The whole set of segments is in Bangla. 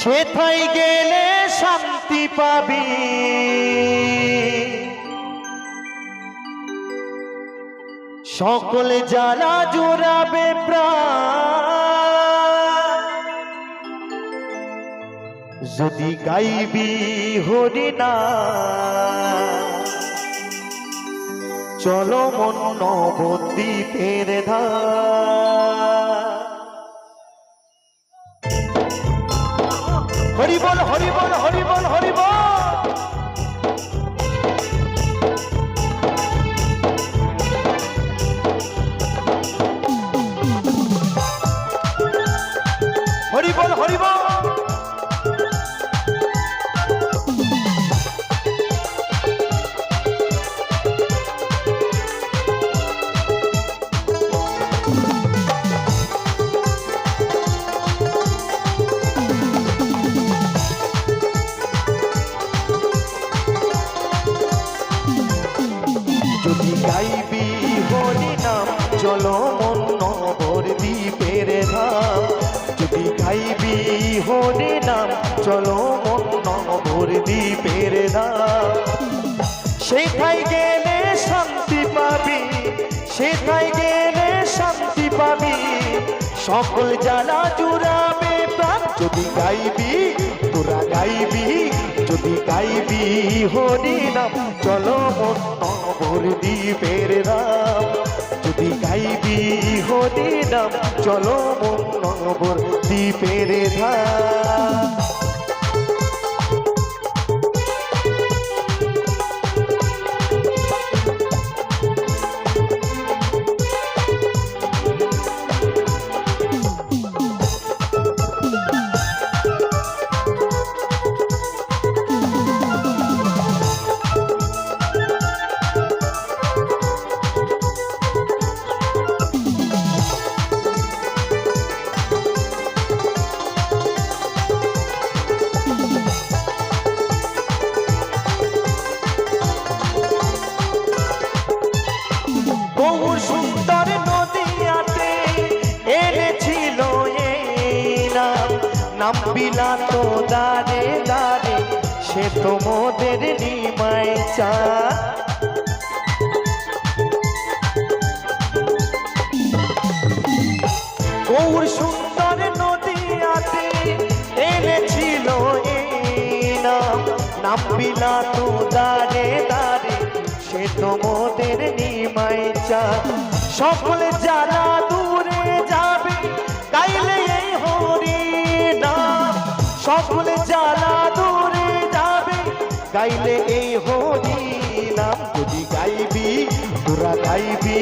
সেথায় গেলে শান্তি পাবি। সকলে জ্বালা জোড়াবে যদি গাইবি হরি না, চলো মন নবদ্বীপের ধার। বল হরিবল হরি বল। চলো মন দ্বীপের ধাম সেথায় গেলে শান্তি পাবি, সেথায় গেলে শান্তি পাবি। সকল জ্বালা জুড়াবে প্রাণ, যদি গাইবি, তোরা গাইবি, যদি গাইবি হরি নাম। চলো মন নবর দ্বীপের রাম যদি গাইবি হরি নাম, চলো মন নবর দ্বীপের ধাম নাম বিলা তো দারে দারে সে তো মোদের নিমায় চা। গৌর সুন্দর নদীয়াতে এনেছিল এই নাম। নাম বিলা তো দারে দারে সে তোমাদের নিমাই চা। সকলে জ্বালা সকলে জ্বালা দূরে যাবে। গাইলে এই হরি নাম যদি গাইবি, তোরা গাইবি,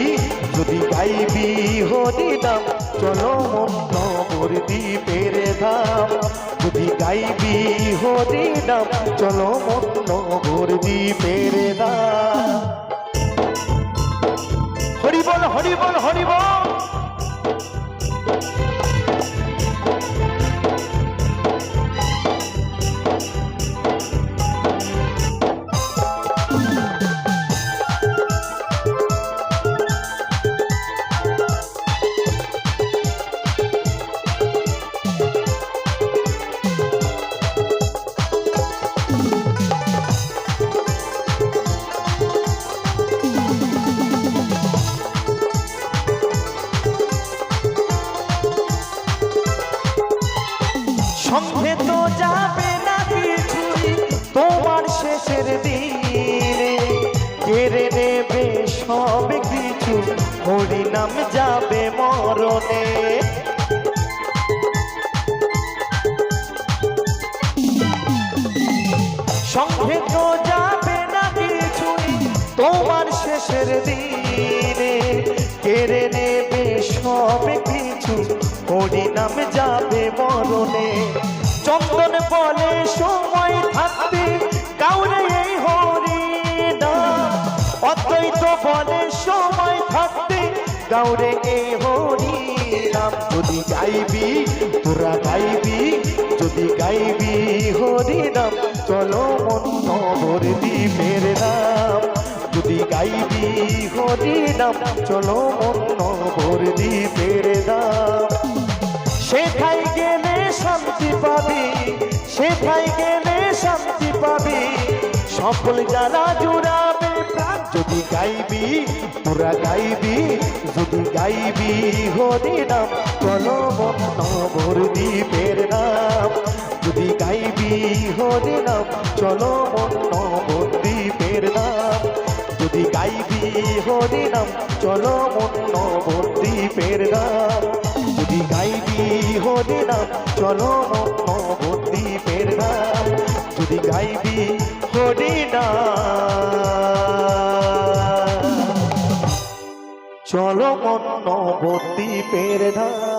যদি গাইবি হরি নাম। চলো মন নবর দ্বীপের ধাম। যদি গাইবি হরি নাম, চলো মন দ্বীপের ধাম। হরি বল, হরি সঙ্গে তো যাবে না কিছুই। তোমার শেষের দিনে কেড়ে নেবে সব কিছু। হরিনাম যাবে মরণে। সঙ্গে তো যাবে না কিছুই। তোমার শেষের দিনে কেড়ে নেবে সব কিছু। হরিনাম যাবে মরণে। দাও এ হরি রাম যদি গাইবি, তোরা গাইবি, যদি গাইবি হরি রাম চলো মন ভরে দি রাম যদি গাইবি হরি রাম চলো মন ভরে দি রাম সেখাই গেলে শান্তি পাবি সেখাই গেলে শান্তি পাবি। সকল যারা জুড়ে গাইবি তোরা গাইবি, যদি গাইবি হরি নাম চলো মন ভোর দ্বীপের নাম। যদি গাইবি হরি নাম চলো ভোর দ্বীপের নাম। যদি গাইবি হরি নাম চলো ভোর দ্বীপের নাম। যদি গাইবি হরি নাম চলো ভোর দ্বীপের নাম। যদি গাইবি হরি নাম চলো মন নবদ্বীপের ধাম